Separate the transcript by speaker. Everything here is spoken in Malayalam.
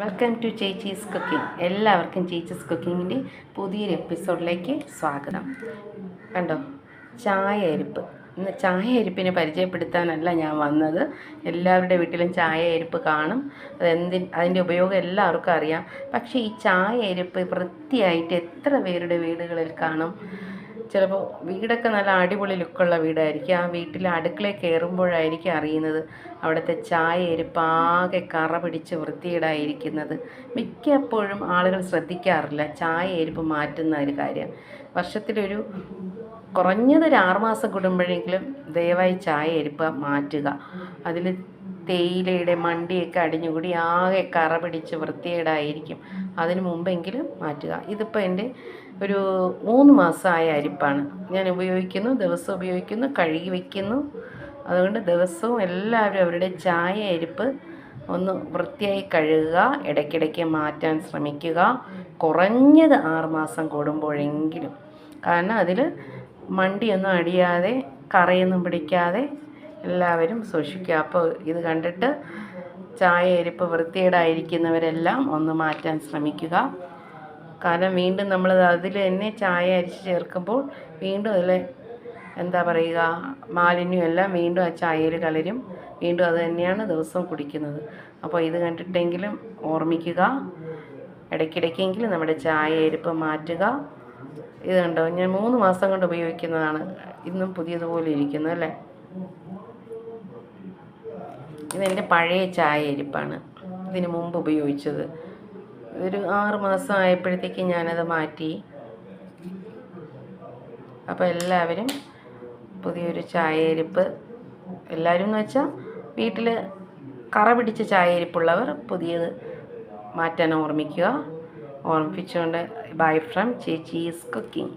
Speaker 1: വെൽക്കം ടു ചേച്ചീസ് കുക്കിംഗ് എല്ലാവർക്കും ചേച്ചീസ് കുക്കിങ്ങിന്റെ പുതിയൊരു എപ്പിസോഡിലേക്ക് സ്വാഗതം. കണ്ടോ? ചായ അരിപ്പ് ഇന്ന് ചായ അരിപ്പിനെ പരിചയപ്പെടുത്താനല്ല ഞാൻ വന്നത്. എല്ലാവരുടെ വീട്ടിലും ചായ അരിപ്പ് കാണും. അതെന്തി അതിന്റെ ഉപയോഗം എല്ലാവർക്കും അറിയാം. പക്ഷേ ഈ ചായ അരിപ്പ് വൃത്തിയായിട്ട് എത്ര പേരുടെ വീടുകളിൽ കാണും? ചിലപ്പോൾ വീടൊക്കെ നല്ല അടിപൊളി ലുക്കുള്ള വീടായിരിക്കും. ആ വീട്ടിൽ അടുക്കളയിൽ കയറുമ്പോഴായിരിക്കും അറിയുന്നത് അവിടുത്തെ ചായ എരിപ്പാകെ കറ പിടിച്ച് വൃത്തിയിടായിരിക്കുന്നത് മിക്കപ്പോഴും ആളുകൾ ശ്രദ്ധിക്കാറില്ല ചായ എരിപ്പ് മാറ്റുന്ന ഒരു കാര്യം. വർഷത്തിലൊരു കുറഞ്ഞത് ഒരു ആറുമാസം കൂടുമ്പോഴെങ്കിലും ദയവായി ചായ എരിപ്പ് മാറ്റുക. അതിൽ തേയിലയുടെ മണ്ടിയൊക്കെ അടിഞ്ഞുകൂടി ആകെ കറ പിടിച്ച് വൃത്തികേടായിരിക്കും. അതിന് മുമ്പെങ്കിലും മാറ്റുക. ഇതിപ്പോൾ എന്റെ ഒരു മൂന്ന് മാസമായ അരിപ്പാണ്. ഞാൻ ഉപയോഗിക്കുന്നു ദിവസം ഉപയോഗിക്കുന്നു കഴുകി വയ്ക്കുന്നു അതുകൊണ്ട് ദിവസവും എല്ലാവരും അവരുടെ ചായ അരിപ്പ് ഒന്ന് വൃത്തിയായി കഴുകുക ഇടയ്ക്കിടയ്ക്ക് മാറ്റാൻ ശ്രമിക്കുക. കുറഞ്ഞത് ആറുമാസം കൂടുമ്പോഴെങ്കിലും. കാരണം അതിൽ മണ്ടിയൊന്നും അടിയാതെ കറയൊന്നും പിടിക്കാതെ എല്ലാവരും സൂക്ഷിക്കുക. അപ്പോൾ ഇത് കണ്ടിട്ട് ചായ എരിപ്പ് വൃത്തികേടായിരിക്കുന്നവരെല്ലാം ഒന്ന് മാറ്റാൻ ശ്രമിക്കുക. കാരണം വീണ്ടും നമ്മൾ അതിൽ തന്നെ ചായ അരിച്ച് ചേർക്കുമ്പോൾ വീണ്ടും അതിൽ എന്താ പറയുക മാലിന്യം എല്ലാം വീണ്ടും ആ ചായയിൽ കലരും. വീണ്ടും അത് തന്നെയാണ് ദിവസവും കുടിക്കുന്നത്. അപ്പോൾ ഇത് കണ്ടിട്ടെങ്കിലും ഓർമ്മിക്കുക. ഇടയ്ക്കിടയ്ക്കെങ്കിലും നമ്മുടെ ചായ എരിപ്പ് മാറ്റുക. ഇത് കണ്ടോ? ഞാൻ മൂന്ന് മാസം കൊണ്ട് ഉപയോഗിക്കുന്നതാണ്. ഇന്നും പുതിയതുപോലെ ഇരിക്കുന്നു അല്ലേ? ഇതെന്റെ പഴയ ചായ ഇരിപ്പാണ്. ഇതിന് മുമ്പ് ഉപയോഗിച്ചത്. ഒരു ആറ് മാസം ആയപ്പോഴത്തേക്ക് ഞാനത് മാറ്റി. അപ്പോൾ എല്ലാവരും പുതിയൊരു ചായയിരിപ്പ് എല്ലാവരും എന്ന് വെച്ചാൽ വീട്ടിൽ കറ പിടിച്ച ചായയരിപ്പുള്ളവർ പുതിയത് മാറ്റാൻ ഓർമ്മിക്കുക. ഓർമ്മിപ്പിച്ചുകൊണ്ട് ബൈ ഫ്രം ചേച്ചീസ് കുക്കിംഗ്.